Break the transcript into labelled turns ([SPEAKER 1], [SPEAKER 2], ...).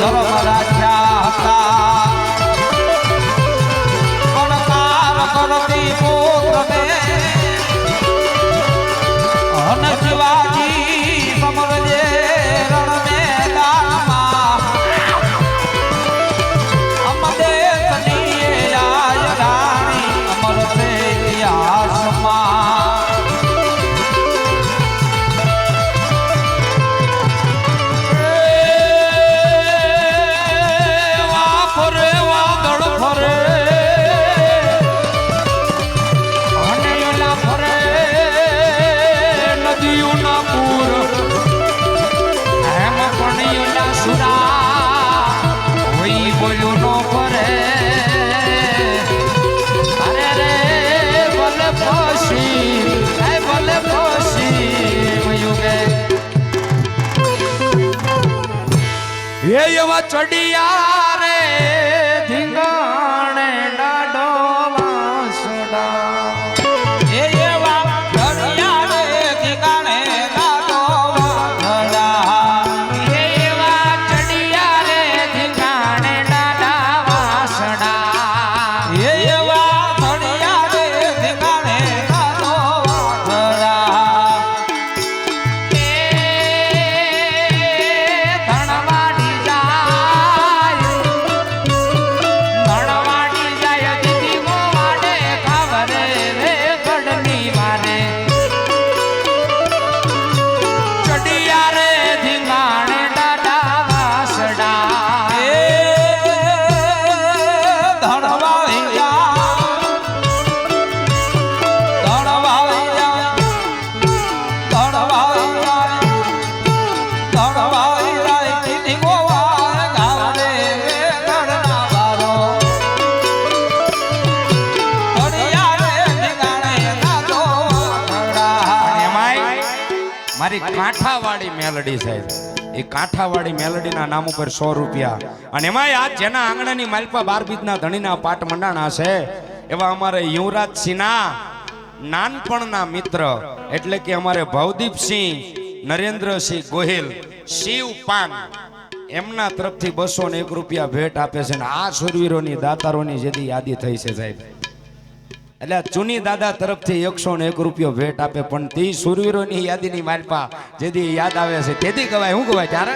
[SPEAKER 1] 来了，来了。
[SPEAKER 2] હે એવા ચડિયા મારી કાંઠાવાળી મેલડી સાહેબ. એ કાંઠાવાળી મેલડીના નામ ઉપર સો રૂપિયા. અને એમાંય આ જેના આંગણાની માલપા બાર બીજના ધણીના પાટ મંડાણા છે, એવા અમારે યુવરાજ સિન્હા નાનપણના મિત્ર, એટલે કે અમારે ભવદીપસિંહ નરેન્દ્રસિંહ ગોહિલ, શિવ પાન, એમના તરફથી બસો ને એક રૂપિયા ભેટ આપે છે ને આ સુરવીરોની, દાતારોની જેથી યાદી થઈ છે સાહેબ. એટલે ચુની દાદા તરફથી એકસો ને એક રૂપિયો ભેટ આપે, પણ તે સુરવીરોની યાદીની માલપા, જેથી યાદ આવે છે. તેથી કહેવાય શું કહેવાય ત્યારે?